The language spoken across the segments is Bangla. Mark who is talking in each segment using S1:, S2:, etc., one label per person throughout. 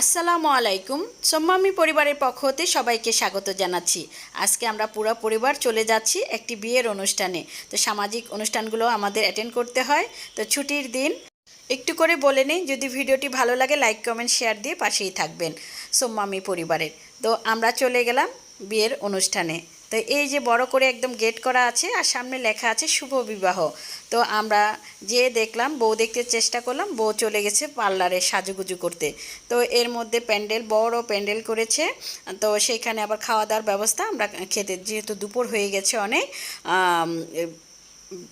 S1: আসসালামু আলাইকুম। সোম্মামি পরিবারের পক্ষ হতে সবাইকে স্বাগত জানাচ্ছি। আজকে আমরা পুরো পরিবার চলে যাচ্ছি একটি বিয়ের অনুষ্ঠানে। তো সামাজিক অনুষ্ঠানগুলো আমাদের অ্যাটেন্ড করতে হয়। তো ছুটির দিন একটু করে বলে নিই, যদি ভিডিওটি ভালো লাগে লাইক, কমেন্ট, শেয়ার দিয়ে পাশেই থাকবেন। সোম্মামি পরিবারের। তো আমরা চলে গেলাম বিয়ের অনুষ্ঠানে। তো এই যে বড় করে একদম গেট করা আছে আর সামনে লেখা আছে শুভ বিবাহ। তো আমরা যে দেখলাম, বউ দেখতে চেষ্টা করলাম, বউ চলে গেছে পার্লারে সাজুগুজু করতে। তো এর মধ্যে প্যান্ডেল, বড় প্যান্ডেল করেছে। তো সেইখানে আবার খাওয়া দাওয়ার ব্যবস্থা আমরা খেতে, যেহেতু দুপুর হয়ে গেছে অনেক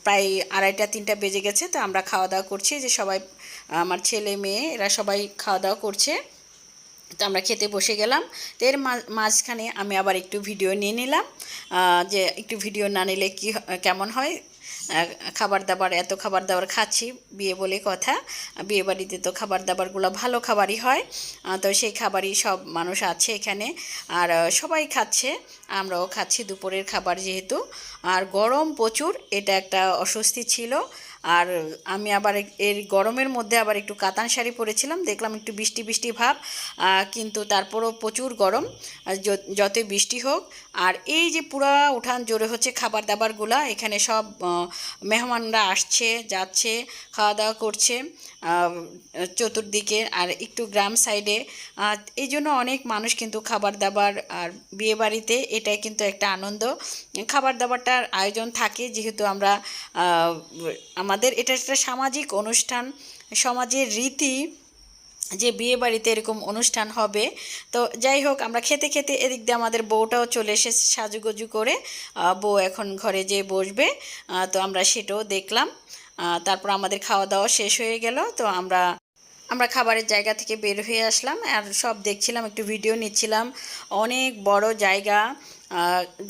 S1: প্রায় আড়াইটা, তিনটা বেজে গেছে, তো আমরা খাওয়া দাওয়া করছি। যে সবাই, আমার ছেলে, মেয়ে, এরা সবাই খাওয়া দাওয়া করছে। তো আমরা খেতে বসে গেলাম। তো এর মাঝখানে আমি আবার একটু ভিডিও নিয়ে নিলাম যে একটু ভিডিও না নিলে কি কেমন হয়? খাবার দাবার, এত খাবার দাবার খাচ্ছি, বিয়ে বলে কথা। বিয়ে বাড়িতে তো খাবার দাবারগুলো ভালো খাবারই হয়। তো সেই খাবারই সব মানুষ আছে এখানে। আর সবাই খাচ্ছে, আমরাও খাচ্ছি দুপুরের খাবার যেহেতু। আর গরম প্রচুর, এটা একটা অস্বস্তি ছিল। আর আমি আবার এর গরমের মধ্যে আবার একটু কাতান শাড়ি পরেছিলাম দেখলাম একটু বৃষ্টি বৃষ্টি ভাব কিন্তু তারপরও প্রচুর গরম আর য- যতই বৃষ্টি হোক। আর এই যে পুরা উঠান জোরে হচ্ছে খাবার দাবারগুলা এখানে সব মেহমানরা আসছে যাচ্ছে খাওয়া দাওয়া করছে চতুর্দিকে আর একটু গ্রাম সাইডে এই জন্য অনেক মানুষ কিন্তু খাবার দাবার আর বিয়েবাড়িতে এটাই কিন্তু একটা আনন্দ। খাবার দাবারটার আয়োজন থাকে যেহেতু আমরা আহ, আমাদের এটা একটা সামাজিক অনুষ্ঠান, সমাজের রীতি যে বিয়ে বাড়িতে এরকম অনুষ্ঠান হবে। তো যাই হোক, আমরা খেতে খেতে এদিক দিয়ে আমাদের বউটাও চলে এসেছে সাজুগুজু করে। বউ এখন ঘরে যেয়ে বসবে। তো আমরা সেটাও দেখলাম। তারপর আমাদের খাওয়া দাওয়া শেষ হয়ে গেল। তো আমরা আমরা খাবারের জায়গা থেকে বের হয়ে আসলাম। আর সব দেখছিলাম, একটু ভিডিও নিচ্ছিলাম। অনেক বড় জায়গা।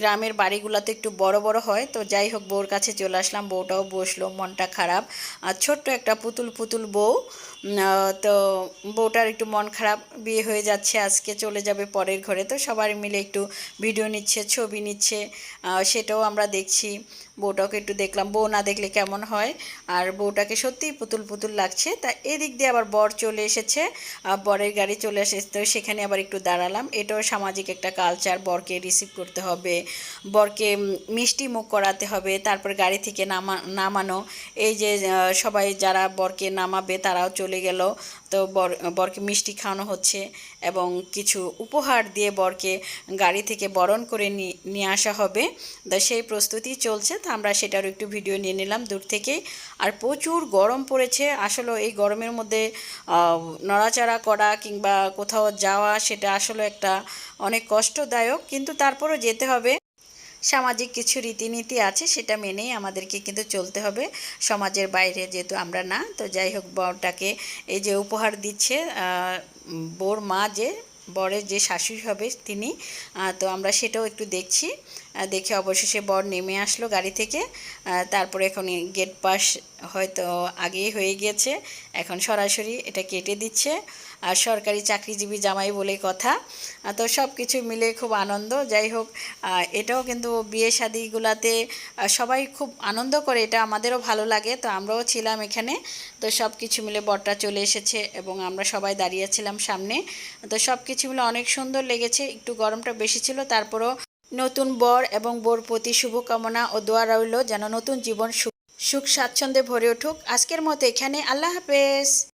S1: গ্রামের বাড়িগুলোতে একটু বড় বড় হয়, তো যাই হোক বউর কাছে চলে আসলাম, বউটাও বসল, মনটা খারাপ। আর ছোট্ট একটা পুতুল পুতুল বউ তো বউটার একটু মন খারাপ, বিয়ে হয়ে যাচ্ছে, আজকে চলে যাবে পরের ঘরে, তো সবাই মিলে একটু ভিডিও নিচ্ছে, ছবি নিচ্ছে সেটাও আমরা দেখছি। বউটাকে একটু দেখলাম, বউ না দেখলে কেমন হয়? আর বউটাকে সত্যিই পুতুল পুতুল লাগছে। তা এদিক দিয়ে আবার বর চলে এসেছে বরের গাড়ি চলে এসেছে, তো সেখানে আবার একটু দাঁড়ালাম। এটাও সামাজিক একটা কালচার বরকে রিসিভ করতে হবে, বরকে মিষ্টি মুখ করাতে হবে, তারপর গাড়ি থেকে নামা, নামানো। এই যে সবাই যারা বরকে নামাবে তারাও চলে গেল। তো বর, বরকে মিষ্টি খাওয়ানো হচ্ছে এবং কিছু উপহার দিয়ে বরকে গাড়ি থেকে বরণ করে নিয়ে আসা হবে। তো সেই প্রস্তুতি চলছে। তো আমরা সেটারও একটু ভিডিও নিয়ে নিলাম দূর থেকেই। আর প্রচুর গরম পড়েছে। আসলে এই গরমের মধ্যে নড়াচড়া করা কিংবা কোথাও যাওয়া সেটা আসলে একটা অনেক কষ্টদায়ক। কিন্তু তারপরও যেতে হবে। সামাজিক কিছু রীতিনীতি আছে, সেটা মেনেই আমাদেরকে কিন্তু চলতে হবে। সমাজের বাইরে যেহেতু আমরা না, তো যাই হোক বরটাকে এই যে উপহার দিচ্ছে বোর মা যে, বরের যে শাশুড়ি হবে তিনি তো আমরা সেটাও একটু দেখছি। দেখে অবশেষে বর নেমে আসলো গাড়ি থেকে। তারপরে এখন গেট পাস হয়তো আগেই হয়ে গিয়েছে। এখন সরাসরি এটা কেটে দিচ্ছে। আর সরকারি চাকরিজীবী জামাই বলে কথা। তো সব কিছু মিলে খুব আনন্দ। যাই হোক এটাও কিন্তু বিয়ে শাদিগুলাতে সবাই খুব আনন্দ করে। এটা আমাদেরও ভালো লাগে। তো আমরাও ছিলাম এখানে। তো সব কিছু মিলে বরটা চলে এসেছে এবং আমরা সবাই দাঁড়িয়েছিলাম সামনে। তো সব কিছু মিলে অনেক সুন্দর লেগেছে। একটু গরমটা বেশি ছিল, তারপরও নতুন বর এবং বর প্রতি শুভকামনা ও দোয়া রইল, যেন নতুন জীবন সুখ সুখ স্বাচ্ছন্দ্যে ভরে উঠুক। আজকের মতো এখানে। আল্লাহ হাফেজ।